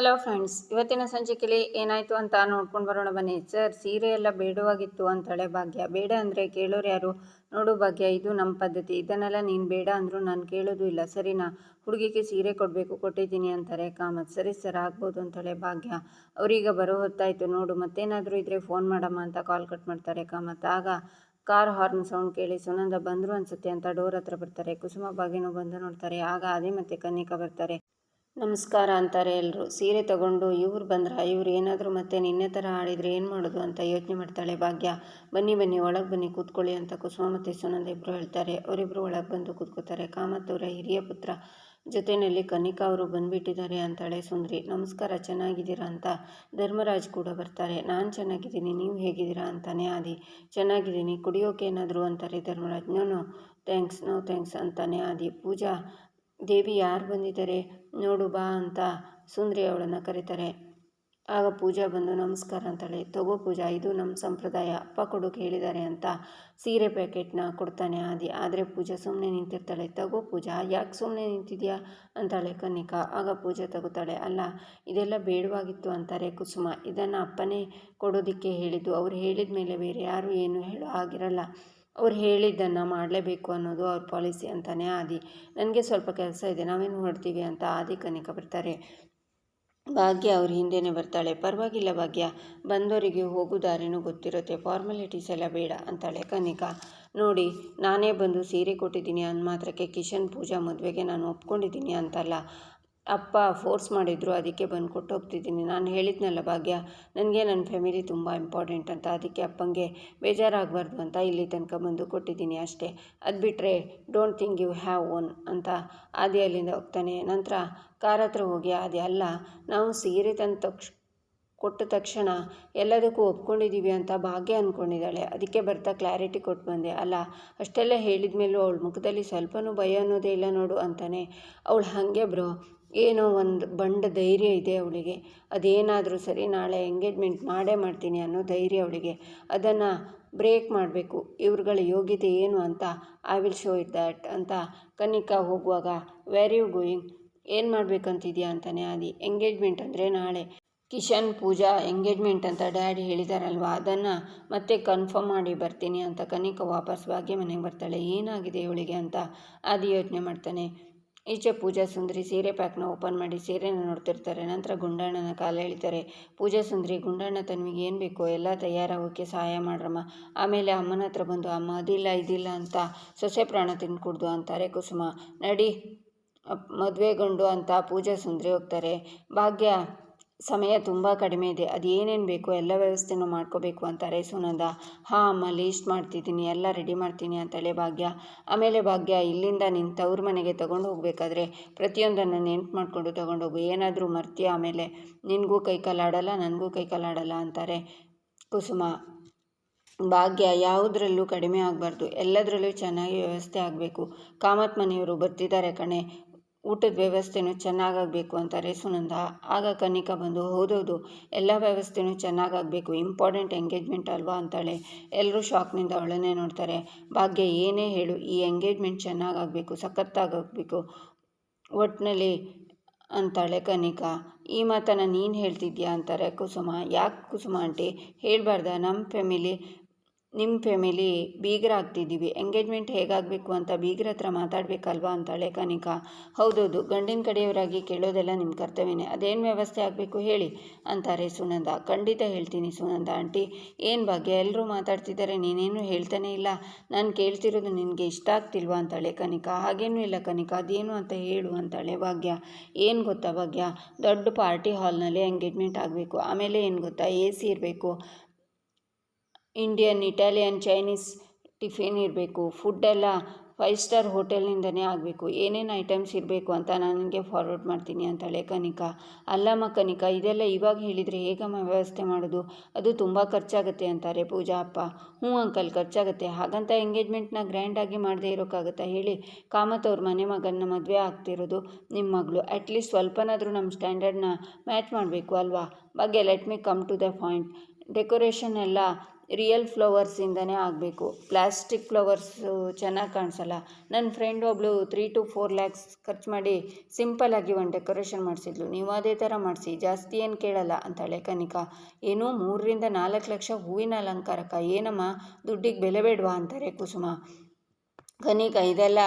Hello friends ಇವತ್ತಿನ ಸಂಚಿಕೆಯಲ್ಲಿ ಏನಾಯಿತು ಅಂತ ನೋಡ್ಕೊಂಡು ಬರೋಣ ಬನ್ನಿ. ಸರ್ ಸೀರೆ ಎಲ್ಲ ಬೇಡವಾಗಿತ್ತು ಅಂತಳೆ ಭಾಗ್ಯ. ಬೇಡ ಅಂದರೆ ಕೇಳೋರು ಯಾರು? ನೋಡು ಭಾಗ್ಯ, ಇದು ನಮ್ಮ ಪದ್ಧತಿ. ಇದನ್ನೆಲ್ಲ ನೀನು ಬೇಡ ಅಂದರೂ ನಾನು ಕೇಳೋದು ಇಲ್ಲ. ಸರಿನಾ? ಹುಡುಗಿಗೆ ಸೀರೆ ಕೊಡಬೇಕು, ಕೊಟ್ಟಿದ್ದೀನಿ ಅಂತಾರೆ ಕಾಮತ್. ಸರಿ ಸರ್ ಆಗ್ಬೋದು ಅಂತಾಳೆ ಭಾಗ್ಯ. ಅವರೀಗ ಬರೋ ಹೊತ್ತಾಯಿತು. ನೋಡು, ಮತ್ತೇನಾದರೂ ಇದ್ದರೆ ಫೋನ್ ಮಾಡಮ್ಮ ಅಂತ ಕಾಲ್ ಕಟ್ ಮಾಡ್ತಾರೆ ಕಾಮತ್. ಆಗ ಕಾರ್ ಹಾರ್ನ್ ಸೌಂಡ್ ಕೇಳಿ ಸುನಂದ ಬಂದರು ಅನ್ಸುತ್ತೆ ಅಂತ ಡೋರ್ ಹತ್ರ ಬರ್ತಾರೆ. ಕುಸುಮ ಬಾಗಿನೂ ಬಂದು ನೋಡ್ತಾರೆ. ಆಗ ಅದೇ ಮತ್ತೆ ಕನ್ನಿಕಾ ಬರ್ತಾರೆ. ನಮಸ್ಕಾರ ಅಂತಾರೆ ಎಲ್ಲರೂ ಸೀರೆ ತಗೊಂಡು ಇವ್ರು ಬಂದ್ರ ಇವ್ರು ಏನಾದರೂ ಮತ್ತೆ ನಿನ್ನೆ ಥರ ಆಡಿದರೆ ಏನು ಮಾಡೋದು ಅಂತ ಯೋಚನೆ ಮಾಡ್ತಾಳೆ ಭಾಗ್ಯ. ಬನ್ನಿ ಬನ್ನಿ, ಒಳಗೆ ಬನ್ನಿ, ಕೂತ್ಕೊಳ್ಳಿ ಅಂತ ಕುಸುಮ ಮತ್ತು ಸುನಂದ ಇಬ್ಬರು ಹೇಳ್ತಾರೆ. ಅವರಿಬ್ಬರು ಒಳಗೆ ಬಂದು ಕೂತ್ಕೋತಾರೆ. ಕಾಮತ್ತವರ ಹಿರಿಯ ಪುತ್ರ ಜೊತೆಯಲ್ಲಿ ಕನಿಕಾ ಅವರು ಬಂದುಬಿಟ್ಟಿದ್ದಾರೆ ಅಂತಾಳೆ ಸುಂದ್ರಿ. ನಮಸ್ಕಾರ, ಚೆನ್ನಾಗಿದ್ದೀರಾ ಅಂತ ಧರ್ಮರಾಜ್ ಕೂಡ ಬರ್ತಾರೆ. ನಾನು ಚೆನ್ನಾಗಿದ್ದೀನಿ, ನೀವು ಹೇಗಿದ್ದೀರಾ ಅಂತಾನೆ ಆದಿ. ಚೆನ್ನಾಗಿದ್ದೀನಿ, ಕುಡಿಯೋಕೆ ಏನಾದರೂ ಅಂತಾರೆ Dharmaraj. No no thanks no thanks ಅಂತಾನೆ ಆದಿ. ಪೂಜಾ ದೇವಿ ಯಾರು ಬಂದಿದ್ದಾರೆ ನೋಡು ಬಾ ಅಂತ ಸುಂದ್ರಿ ಅವಳನ್ನು ಕರೀತಾರೆ. ಆಗ ಪೂಜಾ ಬಂದು, ನಮಸ್ಕಾರ ಅಂತಾಳೆ, ತಗೋ ಪೂಜಾ, ಇದು ನಮ್ಮ ಸಂಪ್ರದಾಯ, ಅಪ್ಪ ಕೊಡು ಕೇಳಿದ್ದಾರೆ ಅಂತ ಸೀರೆ ಪ್ಯಾಕೆಟ್ನ ಕೊಡ್ತಾನೆ ಆದಿ. ಆದರೆ ಪೂಜಾ ಸುಮ್ಮನೆ ನಿಂತಿರ್ತಾಳೆ. ತಗೋ ಪೂಜಾ, ಯಾಕೆ ಸುಮ್ಮನೆ ನಿಂತಿದ್ಯಾ? ಅಂತಾಳೆ ಕನ್ನಿಕಾ. ಆಗ ಪೂಜಾ ತಗೋತಾಳೆ, ಅಲ್ಲ, ಇದೆಲ್ಲ ಬೇಡವಾಗಿತ್ತು ಅಂತಾರೆ ಕುಸುಮ. ಇದನ್ನು ಅಪ್ಪನೇ ಕೊಡೋದಕ್ಕೆ ಹೇಳಿದ್ದು. ಅವ್ರು ಹೇಳಿದ ಮೇಲೆ ಬೇರೆ ಯಾರು ಏನು ಹೇಳೋ ಆಗಿರಲ್ಲ ಅವ್ರು ಹೇಳಿದ್ದನ್ನು ಮಾಡಲೇಬೇಕು ಅನ್ನೋದು ಅವ್ರ ಪಾಲಿಸಿ ಅಂತಲೇ ಆದಿ. ನನಗೆ ಸ್ವಲ್ಪ ಕೆಲಸ ಇದೆ, ನಾವೇನು ಹೊಡ್ತೀವಿ ಅಂತ ಆದಿ ಕನಿಕ ಬರ್ತಾರೆ. ಭಾಗ್ಯ ಅವ್ರ ಹಿಂದೆನೇ ಬರ್ತಾಳೆ. ಪರವಾಗಿಲ್ಲ ಭಾಗ್ಯ ಬಂದವರಿಗೆ ಹೋಗೋ ದಾರಿನೂ ಗೊತ್ತಿರುತ್ತೆ. ಫಾರ್ಮಾಲಿಟೀಸ್ ಎಲ್ಲ ಬೇಡ ಅಂತಾಳೆ ಕನಿಕ. ನೋಡಿ, ನಾನೇ ಬಂದು ಸೀರೆ ಕೊಟ್ಟಿದ್ದೀನಿ ಅಂದ ಮಾತ್ರಕ್ಕೆ ಕಿಶನ್ ಪೂಜಾ ಮದುವೆಗೆ ನಾನು ಒಪ್ಕೊಂಡಿದ್ದೀನಿ ಅಂತಲ್ಲ. ಅಪ್ಪ ಫೋರ್ಸ್ ಮಾಡಿದ್ರು, ಅದಕ್ಕೆ ಬಂದು ಕೊಟ್ಟು ಹೋಗ್ತಿದ್ದೀನಿ ನಾನು ಹೇಳಿದ್ನಲ್ಲ ಭಾಗ್ಯ, ನನಗೆ ನನ್ನ ಫ್ಯಾಮಿಲಿ ತುಂಬ ಇಂಪಾರ್ಟೆಂಟ್ ಅಂತ. ಅದಕ್ಕೆ ಅಪ್ಪಂಗೆ ಬೇಜಾರಾಗಬಾರ್ದು ಅಂತ ಇಲ್ಲಿ ತನಕ ಬಂದು ಕೊಟ್ಟಿದ್ದೀನಿ ಅಷ್ಟೇ. ಅದು ಬಿಟ್ಟರೆ don't think you have own ಅಂತ ಆದಿ ಅಲ್ಲಿಂದ ಹೋಗ್ತಾನೆ. ನಂತರ ಕಾರ್ ಹತ್ರ ಹೋಗಿ ಆದಿ, ಅಲ್ಲ, ನಾವು ಸೀರೆ ತಂದ ತಕ್ಷ ಕೊಟ್ಟ ತಕ್ಷಣ ಎಲ್ಲದಕ್ಕೂ ಒಪ್ಕೊಂಡಿದ್ದೀವಿ ಅಂತ ಭಾಗ್ಯ ಅಂದ್ಕೊಂಡಿದ್ದಾಳೆ ಅದಕ್ಕೆ ಬರ್ತಾ ಕ್ಲಾರಿಟಿ ಕೊಟ್ಟು ಬಂದೆ. ಅಲ್ಲ, ಅಷ್ಟೆಲ್ಲ ಹೇಳಿದ ಮೇಲೂ ಅವಳ ಮುಖದಲ್ಲಿ ಸ್ವಲ್ಪನೂ ಭಯ ಅನ್ನೋದೇ ಇಲ್ಲ ನೋಡು ಅಂತಾನೆ. ಅವಳು ಹಾಗೆ ಬ್ರೋ ಏನೋ ಒಂದು ಬಂಡ ಧೈರ್ಯ ಇದೆ ಅವಳಿಗೆ. ಅದೇನಾದರೂ ಸರಿ ನಾಳೆ ಎಂಗೇಜ್ಮೆಂಟ್ ಮಾಡೇ ಮಾಡ್ತೀನಿ ಅನ್ನೋ ಧೈರ್ಯ ಅವಳಿಗೆ. ಅದನ್ನು ಬ್ರೇಕ್ ಮಾಡಬೇಕು. ಇವ್ರುಗಳ ಯೋಗ್ಯತೆ ಏನು ಅಂತ I will show it that ಅಂತ ಕನಿಕಾ ಹೋಗುವಾಗ ವೆರ್ ಯು ಗೋಯಿಂಗ್ ಏನು ಮಾಡಬೇಕಂತಿದ್ಯಾ? ಅಂತಾನೆ ಆದಿ. ಎಂಗೇಜ್ಮೆಂಟ್ ಅಂದರೆ ನಾಳೆ. ಕಿಶನ್, ಪೂಜಾ ಎಂಗೇಜ್ಮೆಂಟ್ ಅಂತ ಡ್ಯಾಡಿ ಹೇಳಿದಾರಲ್ವ? ಅದನ್ನು ಮತ್ತೆ ಕನ್ಫರ್ಮ್ ಮಾಡಿ ಬರ್ತೀನಿ ಅಂತ ಕನಿಕ ವಾಪಸ್ ಭಾಗ್ಯ ಮನೆಗೆ ಬರ್ತಾಳೆ. ಏನಾಗಿದೆ ಇವಳಿಗೆ ಅಂತ ಆದಿ ಯೋಚನೆ ಮಾಡ್ತಾನೆ. ಈಚೆ ಪೂಜಾ ಸುಂದರಿ ಸೀರೆ ಪ್ಯಾಕ್ನ ಓಪನ್ ಮಾಡಿ ಸೀರೆನ ನೋಡ್ತಿರ್ತಾರೆ. ನಂತರ ಗುಂಡಣ್ಣನ ಕಾಲ ಎಳಿತಾರೆ. ಪೂಜಾ ಸುಂದರಿ, ಗುಂಡಣ್ಣ ತನ್ವಿಗೆ ಏನು ಬೇಕೋ ಎಲ್ಲ ತಯಾರಾಗೋಕ್ಕೆ ಸಹಾಯ ಮಾಡ್ರಮ್ಮ. ಆಮೇಲೆ ಅಮ್ಮನ ಹತ್ರ ಬಂದು, ಅಮ್ಮ, ಅದಿಲ್ಲ, ಇದಿಲ್ಲ ಅಂತ ಸೊಸೆ ಪ್ರಾಣ ತಿಂದು ಅಂತಾರೆ ಕುಸುಮ. ನಡಿ ಮದುವೆ ಗಂಡು ಅಂತ ಪೂಜಾ ಸುಂದರಿ ಹೋಗ್ತಾರೆ. ಭಾಗ್ಯ ಸಮಯ ತುಂಬ ಕಡಿಮೆ ಇದೆ. ಅದು ಏನೇನು ಬೇಕು ಎಲ್ಲ ವ್ಯವಸ್ಥೆನೂ ಮಾಡ್ಕೋಬೇಕು ಅಂತಾರೆ ಸುನಂದ ಹಾಂ, ಅಮ್ಮ ಲೀಸ್ಟ್ ಮಾಡ್ತಿದ್ದೀನಿ. ಎಲ್ಲ ರೆಡಿ ಮಾಡ್ತೀನಿ ಅಂತಾಳೆ ಭಾಗ್ಯ. ಆಮೇಲೆ ಭಾಗ್ಯ, ಇಲ್ಲಿಂದ ನಿನ್ನ ತವ್ರ ಮನೆಗೆ ತೊಗೊಂಡು ಹೋಗಬೇಕಾದ್ರೆ ಪ್ರತಿಯೊಂದನ್ನು ನೆನ್ಪು ಮಾಡಿಕೊಂಡು ಹೋಗು. ಏನಾದರೂ ಮರ್ತೀಯ ಆಮೇಲೆ ನಿನಗೂ ಕೈ ಕಾಲಾಡಲ್ಲ, ನನಗೂ ಕೈ ಕಾಲಾಡಲ್ಲ ಅಂತಾರೆ ಕುಸುಮ. ಭಾಗ್ಯ, ಯಾವುದರಲ್ಲೂ ಕಡಿಮೆ ಆಗಬಾರ್ದು. ಎಲ್ಲದರಲ್ಲೂ ಚೆನ್ನಾಗಿ ವ್ಯವಸ್ಥೆ ಆಗಬೇಕು. ಕಾಮತ್ ಮನೆಯವರು ಬರ್ತಿದ್ದಾರೆ ಕಣೆ. ಊಟದ ವ್ಯವಸ್ಥೆನೂ ಚೆನ್ನಾಗಾಗಬೇಕು ಅಂತಾರೆ ಸುನಂದ ಆಗ ಕನಿಕಾ ಬಂದು, ಹೌದೌದು, ಎಲ್ಲ ವ್ಯವಸ್ಥೆನೂ ಚೆನ್ನಾಗಾಗಬೇಕು, ಇಂಪಾರ್ಟೆಂಟ್ ಎಂಗೇಜ್ಮೆಂಟ್ ಅಲ್ವಾ? ಅಂತಾಳೆ. ಎಲ್ಲರೂ ಶಾಕ್ನಿಂದ ಅವಳನ್ನೇ ನೋಡ್ತಾರೆ. ಭಾಗ್ಯ, ಏನೇ ಹೇಳು, ಈ ಎಂಗೇಜ್ಮೆಂಟ್ ಚೆನ್ನಾಗಾಗಬೇಕು, ಸಖತ್ತಾಗಬೇಕು ಒಟ್ಟಿನಲ್ಲಿ ಅಂತಾಳೆ ಕನಿಕಾ. ಈ ಮಾತನ್ನು ನೀನು ಹೇಳ್ತಿದ್ಯಾ? ಅಂತಾರೆ ಕುಸುಮ. ಯಾಕೆ ಕುಸುಮ ಆಂಟಿ? ಹೇಳಬಾರ್ದ? ನಮ್ಮ ಫ್ಯಾಮಿಲಿ ನಿಮ್ಮ ಫ್ಯಾಮಿಲಿ ಬೀಗರಾಗ್ತಿದ್ದೀವಿ ಎಂಗೇಜ್ಮೆಂಟ್ ಹೇಗಾಗಬೇಕು ಅಂತ ಬೀಗರ ಹತ್ರ ಮಾತಾಡಬೇಕಲ್ವಾ ಅಂತಾಳೆ ಕನಿಕಾ. ಹೌದೌದು, ಗಂಡಿನ ಕಡೆಯವರಾಗಿ ಕೇಳೋದೆಲ್ಲ ನಿಮ್ಮ ಕರ್ತವ್ಯನೇ. ಅದೇನು ವ್ಯವಸ್ಥೆ ಆಗಬೇಕು ಹೇಳಿ ಅಂತಾರೆ ಸುನಂದ. ಖಂಡಿತ ಹೇಳ್ತೀನಿ ಸುನಂದ ಆಂಟಿ. ಏನು ಭಾಗ್ಯ ಎಲ್ಲರೂ ಮಾತಾಡ್ತಿದ್ದಾರೆ, ನೀನೇನು ಹೇಳ್ತಾನೆ ಇಲ್ಲ. ನಾನು ಕೇಳ್ತಿರೋದು ನಿನಗೆ ಇಷ್ಟ ಆಗ್ತಿಲ್ವಾ ಅಂತಾಳೆ ಕನಿಕಾ. ಹಾಗೇನೂ ಇಲ್ಲ ಕನಿಕಾ, ಅದೇನು ಅಂತ ಹೇಳು ಅಂತಾಳೆ ಭಾಗ್ಯ. ಏನು ಗೊತ್ತಾ ಭಾಗ್ಯ? ದೊಡ್ಡ ಪಾರ್ಟಿ ಹಾಲ್ನಲ್ಲಿ ಎಂಗೇಜ್ಮೆಂಟ್ ಆಗಬೇಕು. ಆಮೇಲೆ ಏನು ಗೊತ್ತಾ? ಎ ಸಿ ಇರಬೇಕು. ಇಂಡಿಯನ್ ಇಟಾಲಿಯನ್ ಚೈನೀಸ್ ಟಿಫಿನ್ ಇರಬೇಕು. ಫುಡ್ಡೆಲ್ಲ ಫೈವ್ ಸ್ಟಾರ್ ಹೋಟೆಲ್ನಿಂದನೇ ಆಗಬೇಕು. ಏನೇನು ಐಟಮ್ಸ್ ಇರಬೇಕು ಅಂತ ನಾನು ನಿಮಗೆ ಫಾರ್ವರ್ಡ್ ಮಾಡ್ತೀನಿ ಅಂತಾಳೆ ಕನಿಕಾ. ಅಲ್ಲಮ್ಮ ಕನಿಕಾ, ಇದೆಲ್ಲ ಇವಾಗ ಹೇಳಿದರೆ ಹೇಗಮ್ಮ ವ್ಯವಸ್ಥೆ ಮಾಡೋದು? ಅದು ತುಂಬ ಖರ್ಚಾಗುತ್ತೆ ಅಂತಾರೆ ಪೂಜಾ ಅಪ್ಪ. ಹ್ಞೂ ಅಂಕಲ್ ಖರ್ಚಾಗುತ್ತೆ. ಹಾಗಂತ ಎಂಗೇಜ್ಮೆಂಟ್ನ ಗ್ರ್ಯಾಂಡಾಗಿ ಮಾಡದೇ ಇರೋಕ್ಕಾಗುತ್ತಾ ಹೇಳಿ? ಕಾಮತ್ ಅವ್ರ ಮನೆ ಮಗನ ಮದುವೆ ಆಗ್ತಿರೋದು ನಿಮ್ಮ ಮಗಳು. ಅಟ್ಲೀಸ್ಟ್ ಸ್ವಲ್ಪನಾದರೂ ನಮ್ಮ ಸ್ಟ್ಯಾಂಡರ್ಡ್ನ ಮ್ಯಾಚ್ ಮಾಡಬೇಕು ಅಲ್ವಾ? ಬಗ್ಗೆ let me come to the point decoration ಎಲ್ಲ ರಿಯಲ್ ಫ್ಲವರ್ಸಿಂದನೇ ಆಗಬೇಕು. ಪ್ಲಾಸ್ಟಿಕ್ ಫ್ಲವರ್ಸು ಚೆನ್ನಾಗಿ ಕಾಣಿಸಲ್ಲ. ನನ್ನ ಫ್ರೆಂಡ್ ಒಬ್ಬಳು ತ್ರೀ ಟು ಫೋರ್ ಲ್ಯಾಕ್ಸ್ ಖರ್ಚು ಮಾಡಿ ಸಿಂಪಲ್ಲಾಗಿ ಒಂದು ಡೆಕೋರೇಷನ್ ಮಾಡಿಸಿದ್ಲು. ನೀವು ಅದೇ ಥರ ಮಾಡಿಸಿ, ಜಾಸ್ತಿ ಏನು ಕೇಳಲ್ಲ ಅಂತಾಳೆ ಕನಿಕಾ. ಏನು ಮೂರರಿಂದ ನಾಲ್ಕು ಲಕ್ಷ ಹೂವಿನ ಅಲಂಕಾರಕ್ಕ, ಏನಮ್ಮ? ದುಡ್ಡಿಗೆ ಬೆಲೆ ಬೇಡವಾ ಅಂತಾರೆ ಕುಸುಮ. ಕನಿಕಾ, ಇದೆಲ್ಲ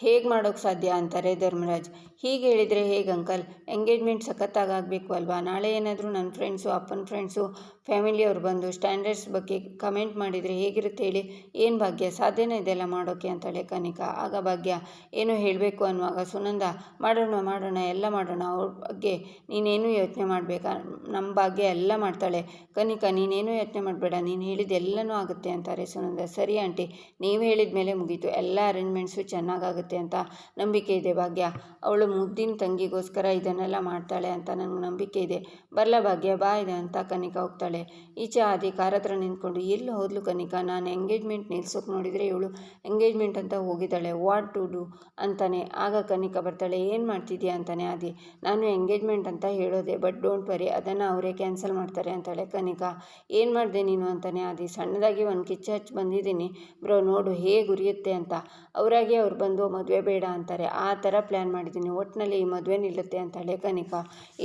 ಹೇಗೆ ಮಾಡೋಕ್ಕೆ ಸಾಧ್ಯ ಅಂತಾರೆ ಧರ್ಮರಾಜ್? ಹೀಗೆ ಹೇಳಿದರೆ ಹೇಗೆ ಅಂಕಲ್? ಎಂಗೇಜ್ಮೆಂಟ್ ಸಖತ್ತಾಗಬೇಕು ಅಲ್ವಾ? ನಾಳೆ ಏನಾದರೂ ನನ್ನ ಫ್ರೆಂಡ್ಸು, ಅಪ್ಪನ ಫ್ರೆಂಡ್ಸು ಫ್ಯಾಮಿಲಿಯವ್ರು ಬಂದು ಸ್ಟ್ಯಾಂಡರ್ಡ್ಸ್ ಬಗ್ಗೆ ಕಮೆಂಟ್ ಮಾಡಿದರೆ ಹೇಗಿರುತ್ತೆ ಹೇಳಿ? ಏನು ಭಾಗ್ಯ? ಸಾಧ್ಯನೇ ಇದೆಲ್ಲ ಮಾಡೋಕ್ಕೆ ಅಂತಾಳೆ ಕನಿಕಾ. ಆಗ ಭಾಗ್ಯ, ಏನೋ ಹೇಳಬೇಕು ಅನ್ನುವಾಗ, ಸುನಂದ, ಮಾಡೋಣ ಮಾಡೋಣ, ಎಲ್ಲ ಮಾಡೋಣ, ಅವ್ರ ಬಗ್ಗೆ ನೀನೇನು ಯೋಚನೆ ಮಾಡಬೇಕಾ. ನಮ್ಮ ಭಾಗ್ಯ ಎಲ್ಲ ಮಾಡ್ತಾಳೆ. ಕನಿಕಾ, ನೀನೇನು ಯೋಚನೆ ಮಾಡಬೇಡ. ನೀನು ಹೇಳಿದ ಎಲ್ಲನೂ ಆಗುತ್ತೆ ಅಂತಾರೆ ಸುನಂದ. ಸರಿ ಆಂಟಿ, ನೀವು ಹೇಳಿದ ಮೇಲೆ ಮುಗೀತು. ಎಲ್ಲ ಅರೇಂಜ್ಮೆಂಟ್ಸು ಚೆನ್ನಾಗಾಗುತ್ತೆ. ಅಂತ ನಂಬಿಕೆ ಇದೆ ಭಾಗ್ಯ. ಅವಳು ಮುದ್ದಿನ ತಂಗಿಗೋಸ್ಕರ ಇದನ್ನೆಲ್ಲ ಮಾಡ್ತಾಳೆ ಅಂತ ನನಗೆ ನಂಬಿಕೆ ಇದೆ. ಬರಲ ಭಾಗ್ಯ, ಬಾ ಇದೆ ಅಂತ ಕನಿಕ ಹೋಗ್ತಾಳೆ. ಈಚೆ ಆದಿ ಕಾರ ಹತ್ರ ನಿಂತ್ಕೊಂಡು, ಎಲ್ಲಿ ಹೋದ್ಲು ಕನಿಕ? ನಾನು ಎಂಗೇಜ್ಮೆಂಟ್ ನಿಲ್ಸೋಕೆ ನೋಡಿದರೆ ಇವಳು ಎಂಗೇಜ್ಮೆಂಟ್ ಅಂತ ಹೋಗಿದ್ದಾಳೆ. ವಾಟ್ ಟು ಡು ಅಂತಾನೆ. ಆಗ ಕನಿಕ ಬರ್ತಾಳೆ, ಏನು ಮಾಡ್ತಿದ್ಯಾ? ಅಂತಾನೆ ಆದಿ. ನಾನು ಎಂಗೇಜ್ಮೆಂಟ್ ಅಂತ ಹೇಳೋದೆ ಬಟ್ ಡೋಂಟ್ ವರಿ ಅದನ್ನು ಅವರೇ ಕ್ಯಾನ್ಸಲ್ ಮಾಡ್ತಾರೆ, ಅಂತಾಳೆ ಕನಿಕಾ. ಏನು ಮಾಡಿದೆ ನೀನು? ಅಂತಾನೆ ಆದಿ. ಸಣ್ಣದಾಗಿ ಒಂದು ಕಿಚ್ಚು ಹಚ್ಚಿ ಬಂದಿದ್ದೀನಿ. ಬ್ರೋ, ನೋಡು, ಹೇಗೆ ಉರಿಯುತ್ತೆ ಅಂತ. ಅವರಾಗಿ ಅವ್ರು ಬಂದು ಮದುವೆ ಬೇಡ ಅಂತಾರೆ. ಆ ಥರ ಪ್ಲ್ಯಾನ್ ಮಾಡಿದ್ದೀನಿ. ಒಟ್ಟಿನಲ್ಲಿ ಈ ಮದುವೆ ನಿಲ್ಲುತ್ತೆ ಅಂತಾಳೆ ಕನಿಕಾ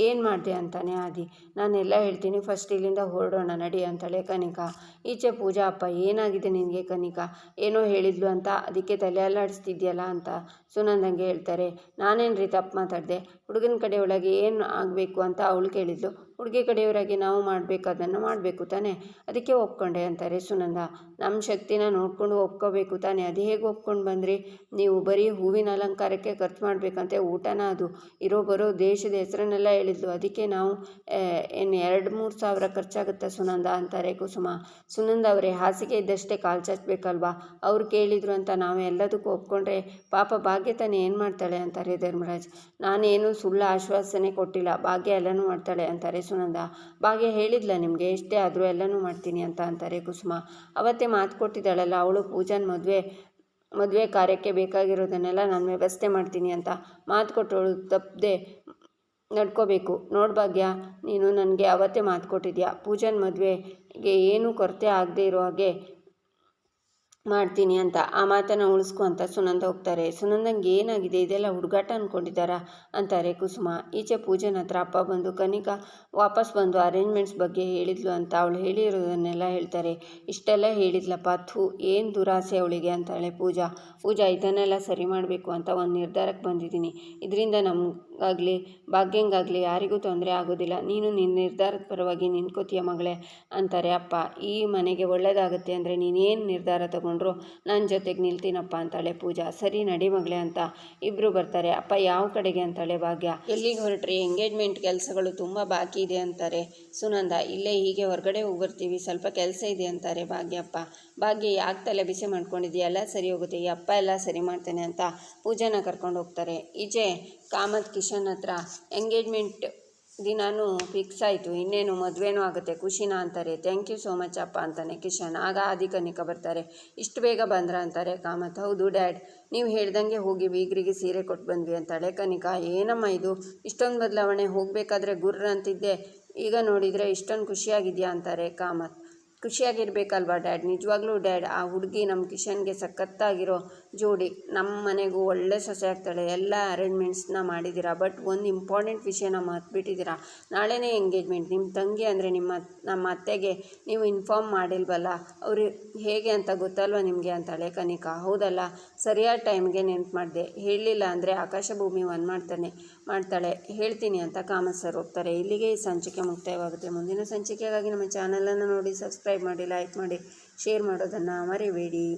ಏನು ಮಾಡಿದೆ ಅಂತಾನೆ ಆದಿ. ನಾನೆಲ್ಲ ಹೇಳ್ತೀನಿ ಫಸ್ಟ್ ಇಲ್ಲಿಂದ ಹೊರಡೋಣ, ನಡಿ ಅಂತಾಳೆ ಕನಿಕಾ ಈಚೆ ಪೂಜಾ ಅಪ್ಪ, ಏನಾಗಿದೆ ನಿನಗೆ ಕನಿಕಾ? ಏನೋ ಹೇಳಿದ್ಲು ಅಂತ ಅದಕ್ಕೆ ತಲೆ ಅಲ್ಲಾಡಿಸ್ತಿದ್ಯಲ್ಲ ಅಂತ ಸುನಂದಂಗೆ ಹೇಳ್ತಾರೆ. ನಾನೇನು ರೀ ತಪ್ಪು ಮಾತಾಡಿದೆ? ಹುಡುಗನ ಕಡೆ ಒಳಗೆ ಏನು ಆಗಬೇಕು ಅಂತ ಅವಳು ಕೇಳಿದ್ಲು. ಹುಡುಗಿ ಕಡೆಯವರಾಗಿ ನಾವು ಮಾಡಬೇಕಾದನ್ನು ಮಾಡಬೇಕು ತಾನೆ. ಅದಕ್ಕೆ ಒಪ್ಕೊಂಡೆ ಅಂತಾರೆ ಸುನಂದ. ನಮ್ಮ ಶಕ್ತಿನ ನೋಡಿಕೊಂಡು ಒಪ್ಕೋಬೇಕು ತಾನೆ. ಅದು ಹೇಗೆ ಒಪ್ಕೊಂಡು ಬಂದ್ರಿ? ನೀವು ಬರೀ ಹೂವಿನ ಅಲಂಕಾರಕ್ಕೆ ಖರ್ಚು ಮಾಡಬೇಕಂತೆ, ಊಟನ ಅದು. ಇರೋ ಬರೋ ದೇಶದ ಹೆಸರನ್ನೆಲ್ಲ ಹೇಳಿದ್ಲು. ಅದಕ್ಕೆ ನಾವು ಏನು ಎರಡು ಮೂರು ಸಾವಿರ ಖರ್ಚಾಗುತ್ತೆ ಸುನಂದ ಅಂತಾರೆ ಕುಸುಮ. ಸುನಂದ ಅವರೇ, ಹಾಸಿಗೆ ಇದ್ದಷ್ಟೇ ಕಾಲು ಚಾಚಬೇಕಲ್ವಾ? ಅವ್ರು ಕೇಳಿದ್ರು ಅಂತ ನಾವು ಎಲ್ಲದಕ್ಕೂ ಒಪ್ಕೊಂಡ್ರೆ ಪಾಪ ಭಾಗ್ಯ ತಾನೇ ಏನು ಮಾಡ್ತಾಳೆ ಅಂತಾರೆ ಧರ್ಮರಾಜ್. ನಾನೇನು ಸುಳ್ಳು ಆಶ್ವಾಸನೆ ಕೊಟ್ಟಿಲ್ಲ, ಭಾಗ್ಯ ಎಲ್ಲನೂ ಮಾಡ್ತಾಳೆ ಅಂತಾರೆ ಸುನಂದ, ಭಾಗ್ಯ ಹೇಳಿದ್ಲ ನಿಮಗೆ, ಇಷ್ಟೇ ಆದರೂ ಎಲ್ಲನೂ ಮಾಡ್ತೀನಿ ಅಂತ ಅಂತಾರೆ ಕುಸುಮ. ಅವತ್ತೇ ಮಾತು ಕೊಟ್ಟಿದ್ದಾಳಲ್ಲ, ಅವಳು ಪೂಜಾನ್ ಮದುವೆ ಮದುವೆ ಕಾರ್ಯಕ್ಕೆ ಬೇಕಾಗಿರೋದನ್ನೆಲ್ಲ ನಾನು ವ್ಯವಸ್ಥೆ ಮಾಡ್ತೀನಿ ಅಂತ. ಮಾತು ಕೊಟ್ಟವಳು ತಪ್ಪದೆ ನಡ್ಕೋಬೇಕು. ನೋಡ್ ಭಾಗ್ಯ, ನೀನು ನನಗೆ ಅವತ್ತೇ ಮಾತು ಕೊಟ್ಟಿದ್ಯಾ? ಪೂಜಾನ್ ಮದುವೆಗೆ ಏನೂ ಕೊರತೆ ಆಗದೆ ಇರೋ ಹಾಗೆ ಮಾಡ್ತೀನಿ ಅಂತ, ಆ ಮಾತನ್ನು ಉಳಿಸ್ಕೊ ಅಂತ ಸುನಂದ ಹೋಗ್ತಾರೆ. ಸುನಂದಂಗೆ ಏನಾಗಿದೆ? ಇದೆಲ್ಲ ಹುಡುಗಾಟ ಅಂದ್ಕೊಂಡಿದ್ದಾರಾ ಅಂತಾರೆ ಕುಸುಮ. ಈಚೆ ಪೂಜೆನ ಹತ್ರ ಅಪ್ಪ ಬಂದು, ಕನಿಕಾ ವಾಪಸ್ ಬಂದು ಅರೇಂಜ್ಮೆಂಟ್ಸ್ ಬಗ್ಗೆ ಹೇಳಿದ್ಲು ಅಂತ ಅವಳು ಹೇಳಿರೋದನ್ನೆಲ್ಲ ಹೇಳ್ತಾರೆ. ಇಷ್ಟೆಲ್ಲ ಹೇಳಿದ್ಲಪ್ಪ. ಥೂ, ಏನು ದುರಾಸೆ ಅವಳಿಗೆ ಅಂತಾಳೆ ಪೂಜಾ. ಪೂಜಾ, ಇದನ್ನೆಲ್ಲ ಸರಿ ಮಾಡಬೇಕು ಅಂತ ಒಂದು ನಿರ್ಧಾರಕ್ಕೆ ಬಂದಿದ್ದೀನಿ. ಇದರಿಂದ ನಮಗಾಗಲಿ ಭಾಗ್ಯಂಗಾಗಲಿ ಯಾರಿಗೂ ತೊಂದರೆ ಆಗೋದಿಲ್ಲ. ನೀನು ನಿನ್ನ ನಿರ್ಧಾರದ ಪರವಾಗಿ ನಿಂತ್ಕೋತೀಯ ಮಗಳೇ ಅಂತಾರೆ ಅಪ್ಪ. ಈ ಮನೆಗೆ ಒಳ್ಳೆಯದಾಗುತ್ತೆ ಅಂದರೆ ನೀನೇನು ನಿರ್ಧಾರ ತಗೊಂಡ್ರು ನನ್ನ ಜೊತೆಗೆ ನಿಲ್ತೀನಪ್ಪ ಅಂತಾಳೆ ಪೂಜಾ. ಸರಿ ನಡಿ ಮಗಳೇ ಅಂತ ಇಬ್ಬರು ಬರ್ತಾರೆ. ಅಪ್ಪ ಯಾವ ಕಡೆಗೆ ಅಂತಾಳೆ ಭಾಗ್ಯ. ಎಲ್ಲಿಗೆ ಹೊರಟ್ರಿ? ಎಂಗೇಜ್ಮೆಂಟ್ ಕೆಲಸಗಳು ತುಂಬ ಬಾಕಿ ಇದೆ ಅಂತಾರೆ ಸುನಂದ. ಇಲ್ಲೇ ಹೀಗೆ ಹೊರಗಡೆ ಹೋಗಿ ಬರ್ತೀವಿ. ಸ್ವಲ್ಪ ಕೆಲಸ ಇದೆ ಅಂತಾರೆ ಭಾಗ್ಯಪ್ಪ ಭಾಗ್ಯ, ಯಾಕೆ ತಲೆ ಬಿಸಿ ಮಾಡ್ಕೊಂಡಿದ್ಯಾ? ಎಲ್ಲ ಸರಿ ಹೋಗುತ್ತೆ. ಈ ಅಪ್ಪ ಎಲ್ಲ ಸರಿ ಮಾಡ್ತೇನೆ ಅಂತ ಪೂಜಾನ ಕರ್ಕೊಂಡು ಹೋಗ್ತಾರೆ. ಈಚೆ ಕಾಮತ್ ಕಿಶನ್ ಹತ್ರ ಎಂಗೇಜ್ಮೆಂಟ್ ದಿನಾನು ಫಿಕ್ಸ್ ಆಯಿತು. ಇನ್ನೇನು ಮದುವೆನೂ ಆಗುತ್ತೆ. ಖುಷಿನಾ ಅಂತಾರೆ. ಥ್ಯಾಂಕ್ ಯು ಸೋ ಮಚ್ ಅಪ್ಪ ಅಂತಾನೆ ಕಿಶನ್. ಆಗ ಆದಿಕನಿಕ ಬರ್ತಾರೆ. ಇಷ್ಟು ಬೇಗ ಬಂದ್ರ ಅಂತಾರೆ ಕಾಮತ್. ಹೌದು ಡ್ಯಾಡ್, ನೀವು ಹೇಳ್ದಂಗೆ ಹೋಗಿ ಬೀಗರಿಗೆ ಸೀರೆ ಕೊಟ್ಟು ಬಂದ್ವಿ ಅಂತಾಳೆ ಕನಿಕಾ ಏನಮ್ಮ ಇದು? ಇಷ್ಟೊಂದು ಬದಲಾವಣೆ, ಹೋಗಬೇಕಾದ್ರೆ ಗುರ್ರ ಅಂತಿದ್ದೆ. ಈಗ ನೋಡಿದರೆ ಇಷ್ಟೊಂದು ಖುಷಿಯಾಗಿದೆಯಾ ಅಂತಾರೆ ಕಾಮತ್. ಖುಷಿಯಾಗಿರ್ಬೇಕಲ್ವಾ ಡ್ಯಾಡ್? ನಿಜವಾಗ್ಲೂ ಡ್ಯಾಡ್, ಆ ಹುಡುಗಿ ನಮ್ಮ ಕಿಶನ್ಗೆ ಸಖತ್ತಾಗಿರೋ ಜೋಡಿ. ನಮ್ಮ ಮನೆಗೂ ಒಳ್ಳೆ ಸೊಸೆ ಆಗ್ತಾಳೆ. ಎಲ್ಲ ಅರೇಂಜ್ಮೆಂಟ್ಸ್ನ ಮಾಡಿದ್ದೀರಾ ಬಟ್ ಒಂದು ಇಂಪಾರ್ಟೆಂಟ್ ವಿಷಯನ ಮರ್ತ್ಬಿಟ್ಟಿದ್ದೀರಾ ನಾಳೆನೇ ಎಂಗೇಜ್ಮೆಂಟ್ ನಿಮ್ಮ ತಂಗಿ ಅಂದರೆ ನಿಮ್ಮ ನಮ್ಮ ಅತ್ತೆಗೆ ನೀವು ಇನ್ಫಾರ್ಮ್ ಮಾಡಿಲ್ವಲ್ಲ? ಅವರು ಹೇಗೆ ಅಂತ ಗೊತ್ತಲ್ವ ನಿಮಗೆ ಅಂತಾಳೆ ಕನಿಕಾ. ಹೌದಲ್ಲ? ಸರಿಯಾದ ಟೈಮ್ಗೆ ನೆನ್ಪು ಮಾಡಿದೆ. ಹೇಳಲಿಲ್ಲ ಅಂದರೆ ಆಕಾಶ ಭೂಮಿ ಒಂದು ಮಾಡ್ತಾನೆ, ಮಾಡ್ತಾಳೆ. ಹೇಳ್ತೀನಿ ಅಂತ ಕಾಮತ್ ಸರ್ ಹೋಗ್ತಾರೆ ಇಲ್ಲಿಗೆ ಈ ಸಂಚಿಕೆ ಮುಕ್ತಾಯವಾಗುತ್ತೆ. ಮುಂದಿನ ಸಂಚಿಕೆಗಾಗಿ ನಮ್ಮ ಚಾನಲನ್ನು ನೋಡಿ ಸಬ್ಸ್ಕ್ರೈಬ್ ಮಾಡಿ ಲೈಕ್ ಮಾಡಿ ಶೇರ್ ಮಾಡೋದನ್ನು ಮರಿಬೇಡಿ.